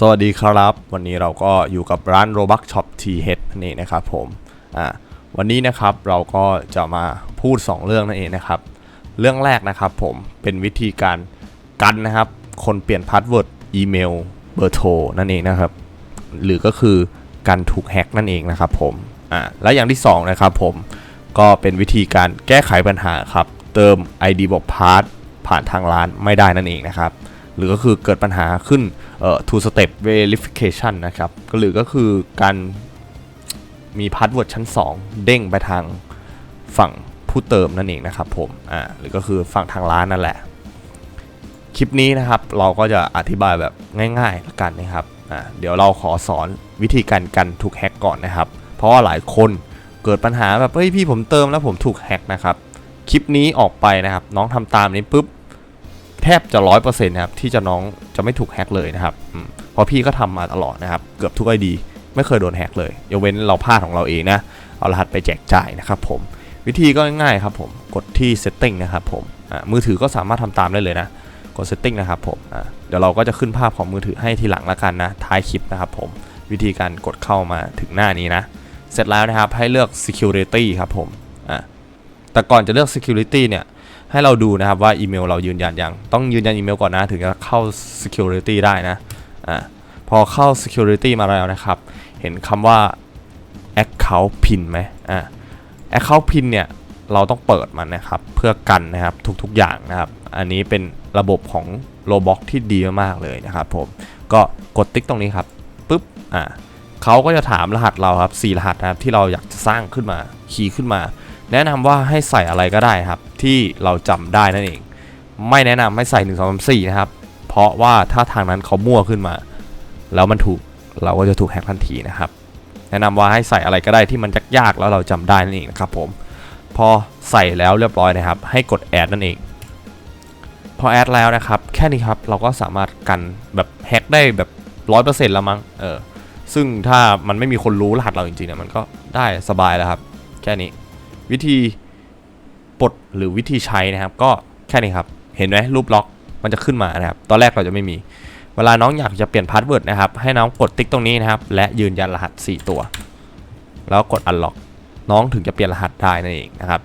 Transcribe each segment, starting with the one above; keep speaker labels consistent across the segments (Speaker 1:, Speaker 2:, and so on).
Speaker 1: สวัสดีครับ วันนี้เราก็อยู่กับร้าน Robux Shop T H นั่นเองนะครับผมอ่าวันนี้นะครับเราก็จะมาพูด 2 เรื่องนั่นเองนะครับ เรื่องแรกนะครับผมเป็นวิธีการกันนะครับ คนเปลี่ยนพาสเวิร์ดอีเมลเบอร์โทรนั่นเองนะครับ หรือก็คือการถูกแฮ็กนั่นเองนะครับผมอ่าและอย่างที่ 2 นะครับผมก็เป็นวิธีการแก้ไขปัญหาครับ เติม ID บอกพาสผ่านทางร้านไม่ได้นั่นเองนะครับ หรือก็คือเกิดปัญหาขึ้นเอ่อ two step verification นะครับหรือก็คือการมีพาสเวิร์ดชั้น 2 เด้งไปทางฝั่งผู้เติมนั่นเองนะครับผมอ่าหรือก็คือฝั่งทางร้านนั่นแหละ คลิปนี้นะครับเราก็จะอธิบายแบบง่ายๆละกันนะครับอ่าเดี๋ยวเราขอสอนวิธีการกันถูกแฮ็กก่อนนะครับ เพราะว่าหลายคนเกิดปัญหาแบบเฮ้ยพี่ผมเติมแล้วผมถูกแฮ็กนะครับคลิปนี้ออกไปนะครับ น้องทำตามนี้ปุ๊บ แทบจะร้อยเปอร์เซ็นต์นะครับที่จะน้องจะไม่ถูกแฮ็กเลยนะครับเพราะพี่ก็ทำมาตลอดนะครับ เกือบทุกไอดีไม่เคยโดนแฮ็กเลยยกเว้นเราพลาดของเราเองนะ เอารหัสไปแจกจ่ายนะครับผมวิธีก็ง่ายครับผมกดที่ setting นะครับผมอ่ามือถือก็สามารถทำตามได้เลยนะกด setting นะครับผมเดี๋ยวเราก็จะขึ้นภาพของมือถือให้ทีหลังละกันนะท้ายคลิปนะครับผมวิธีการกดเข้ามาถึงหน้านี้นะ เสร็จแล้วนะครับให้เลือก security ครับผมอ่าแต่ก่อนจะเลือก security เนี่ย ให้เราดูนะครับว่าอีเมลเรายืนยันยัง ต้องยืนยันอีเมลก่อนนะ ถึงจะเข้า security ได้นะอ่าพอเข้า security มาแล้วนะครับ เห็นคำว่า account pin ไหมอ่า account pin เนี่ยเราต้องเปิดมันนะครับ เพื่อกันนะครับทุกๆอย่างนะครับ อันนี้เป็นระบบของ Roblox ที่ดีมากๆเลยนะครับผมก็กดติ๊กตรงนี้ครับปุ๊บอ่าเขาก็จะถามรหัสเราครับ4รหัสนะครับที่เราอยากจะสร้างขึ้นมาคีย์ขึ้นมา แนะนำว่าให้ใส่อะไรก็ได้ครับ ที่เราจำได้นั่นเอง ไม่แนะนำให้ใส่1 2 3 4นะครับ เพราะว่าถ้าทางนั้นเขามั่วขึ้นมา แล้วมันถูกเราก็จะถูกแฮกทันทีนะครับ แนะนำว่าให้ใส่อะไรก็ได้ที่มันยากๆแล้วเราจำได้นั่นเองนะครับผมพอใส่แล้วเรียบร้อยนะครับ ให้กดแอดนั่นเอง พอแอดแล้วนะครับ แค่นี้ครับเราก็สามารถกันแบบแฮกได้แบบร้อยเปอร์เซ็นต์แล้วมั้งเออซึ่งถ้ามันไม่มีคนรู้รหัสเราจริงๆเนี่ยมันก็ได้สบายแล้วครับ แค่นี้ วิธีปลดหรือวิธีใช้นะครับ ก็แค่นี้ครับ เห็นไหมรูปล็อกมันจะขึ้นมานะครับ ตอนแรกเราจะไม่มี เวลาน้องอยากจะเปลี่ยนพาสเวิร์ดนะครับ ให้น้องกดติ๊กตรงนี้นะครับ และยืนยันรหัส 4 ตัว แล้วกด unlock น้องถึงจะเปลี่ยนรหัสได้นั่นเองนะครับ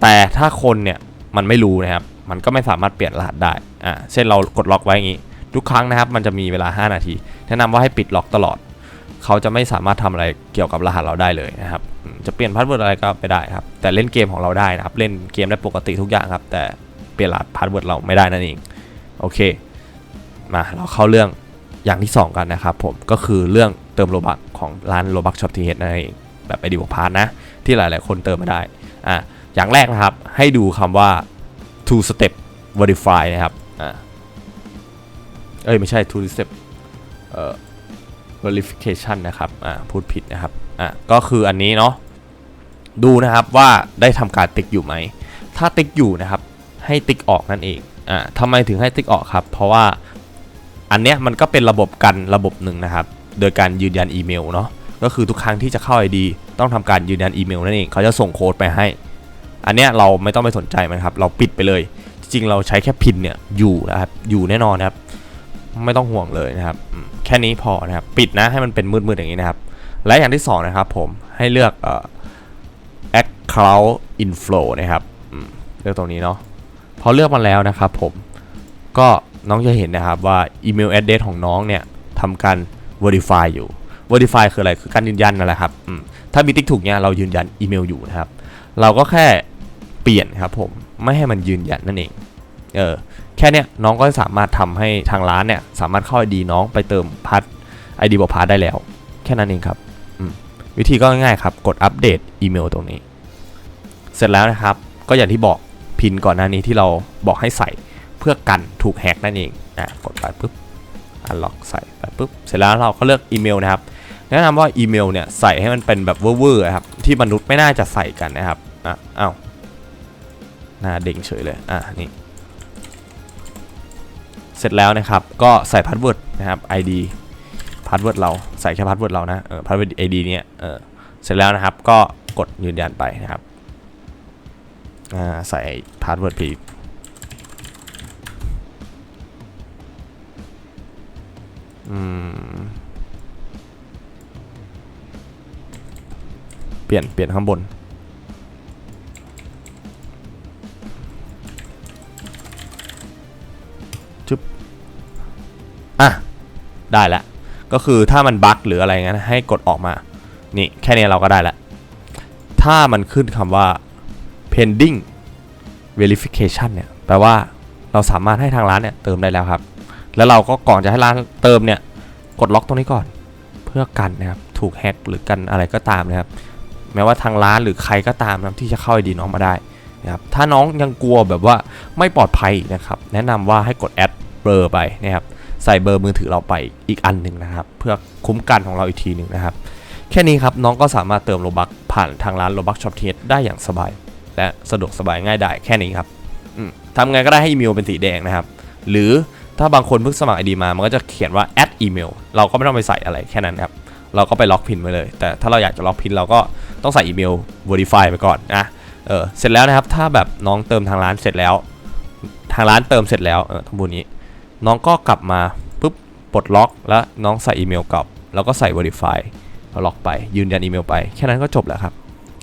Speaker 1: แต่ถ้าคนเนี่ยมันไม่รู้นะครับ มันก็ไม่สามารถเปลี่ยนรหัสได้ อ่า เช่นเรากดล็อกไว้อย่างนี้ ทุกครั้งนะครับ มันจะมีเวลา 5 นาที แนะนำว่าให้ปิดล็อกตลอด เขาจะไม่สามารถทำอะไรเกี่ยวกับรหัสเราได้เลยนะครับ จะเปลี่ยนพาสเวิร์ดอะไรก็ไปได้ครับ แต่เล่นเกมของเราได้นะครับ เล่นเกมได้ปกติทุกอย่างครับ แต่เปลี่ยนรหัสพาสเวิร์ดเราไม่ได้นั่นเอง โอเค มาเราเข้าเรื่องอย่างที่ 2 กันนะครับผม ก็คือเรื่องเติมโลบักของร้านโลบักช็อปทีเฮดนั่นเอง แบบไอดีบวกพาร์ทนะ ที่หลาย ๆ คนเติมมาได้ อะ อย่างแรกนะครับ ให้ดูคำว่า two step verify นะครับ อ่าเอ้ยไม่ใช่ two step เอ่อ verification นะครับ อ่า พูดผิดนะครับ อ่าก็คืออันนี้เนาะ ดูนะครับว่าได้ทำการติ๊กอยู่ไหม ถ้าติ๊กอยู่นะครับ ให้ติ๊กออกนั่นเอง อ่าทำไมถึงให้ติ๊กออกครับ เพราะว่าอันเนี้ยมันก็เป็นระบบกันระบบหนึ่งนะครับ โดยการยืนยันอีเมลเนาะ ก็คือทุกครั้งที่จะเข้า ID ต้องทำการยืนยันอีเมลนั่นเอง เขาจะส่งโค้ดไปให้ อันเนี้ยเราไม่ต้องไปสนใจมันครับ เราปิดไปเลย จริงเราใช้แค่พินเนี่ยอยู่นะครับ อยู่แน่นอนครับ ไม่ต้องห่วงเลยนะครับ แค่นี้พอนะครับ ปิดนะให้มันเป็นมืดๆอย่างนี้นะครับ และอย่างที่สองนะครับผมให้เลือกเอ่อ account inflow นะครับเลือกตรงนี้เนาะพอเลือกมาแล้วนะครับผมก็น้องจะเห็นนะครับว่าอีเมล address ของน้องเนี่ยทำการ verify อยู่ verify คืออะไรคือการยืนยันนั่นแหละครับถ้ามีติ๊กถูกเนี่ยเรายืนยันอีเมลอยู่นะครับ เราก็แค่เปลี่ยนครับผมไม่ให้มันยืนยันนั่นเองเออ แค่เนี้ยน้องก็สามารถทำให้ทางร้านเนี่ยสามารถเข้า ID น้องไปเติมพัด ID บอกพาร์ทได้แล้ว แค่นั้นเองครับวิธีก็ง่ายครับ กดอัปเดตอีเมลตรงนี้ เสร็จแล้วนะครับ ก็อย่างที่บอกพินก่อนหน้านี้ที่เราบอกให้ใส่เพื่อกันถูกแฮกนั่นเองอะกดไปปุ๊บอันล็อกใส่ไปปุ๊บเสร็จแล้วเราก็เลือกอีเมลนะครับแนะนำว่าอีเมลเนี่ยใส่ให้มันเป็นแบบเวอร์ๆครับที่มนุษย์ไม่น่าจะใส่กันนะครับอะอ้าวหน้าเด้งเฉยเลยอะนี่ เสร็จแล้วนะครับ ก็ใส่พาสเวิร์ดนะครับ ID พาสเวิร์ดเราใส่แค่พาสเวิร์ดเรานะเออพาสเวิร์ด ID เนี่ยเออเสร็จแล้วนะครับก็กดยืนยันไปนะครับอ่าใส่พาสเวิร์ดผิดเปลี่ยนเปลี่ยนข้างบน จึ๊บอะ ได้ล้วก็คือถ้ามันบั๊กหรืออะไรงั้นให้กดออกมา นี่แค่นี้เราก็ได้ล้วถ้ามันขึ้นคำว่า pending verification เนี่ย แปลว่าเราสามารถให้ทางร้านเนี่ยเติมได้แล้วครับ แล้วเราก็ก่อนจะให้ร้านเติมเนี่ย กดล็อกตรงนี้ก่อน เพื่อกันนะครับ ถูกแฮ็กหรือกันอะไรก็ตามนะครับ แม้ว่าทางร้านหรือใครก็ตามนะที่จะเข้าไอดีน้องมาได้ นะครับถ้าน้องยังกลัวแบบว่าไม่ปลอดภัยนะครับ แนะนำว่าให้กดแอดเบอร์ไปนะครับใส่เบอร์มือถือเราไปอีกอันหนึ่งนะครับ เพื่อคุ้มกันของเราอีกทีหนึ่งนะครับ แค่นี้ครับน้องก็สามารถเติมโลบักผ่านทางร้านโลบักช็อปเทสได้อย่างสบาย และสะดวกสบายง่ายได้แค่นี้ครับทำไงก็ได้ให้อีเมลเป็นสีแดงนะครับ หรือถ้าบางคนเพิ่งสมัคร ID มา มันก็จะเขียนว่า add email เราก็ไม่ต้องไปใส่อะไรแค่นั้นครับ เราก็ไปล็อกพินไว้เลย แต่ถ้าเราอยากจะล็อกพินเราก็ต้องใส่อีเมล verify ไปก่อนนะ เออเสร็จแล้วนะครับถ้าแบบน้องเติมทางร้านเสร็จแล้ว ทางร้านเติมเสร็จแล้วเออทั้งบุญนี้ น้องก็กลับมาปุ๊บปลดล็อกแล้วน้องใส่อีเมลกลับแล้วก็ใส่ verify แล้วล็อกไปยืนยันอีเมลไป แค่นั้นก็จบแล้วครับ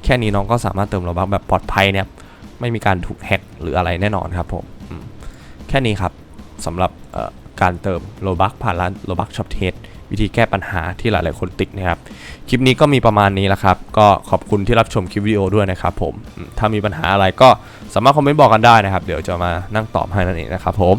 Speaker 1: แค่นี้น้องก็สามารถเติมโลบักแบบปลอดภัยเนะครับไม่มีการถูกแฮ็กหรืออะไรแน่นอนครับผมแค่นี้ครับสำหรับการเติมโลบักผ่านร้านโลบักช็อปเทส วิธีแก้ปัญหาที่หลาย ๆ คนติดนะครับ คลิปนี้ก็มีประมาณนี้แหละครับ ก็ขอบคุณที่รับชมคลิปวิดีโอด้วยนะครับผมอืมถ้ามีปัญหาอะไรก็สามารถคอมเมนต์บอกกันได้นะครับ เดี๋ยวจะมานั่งตอบให้นั่นเองนะครับผม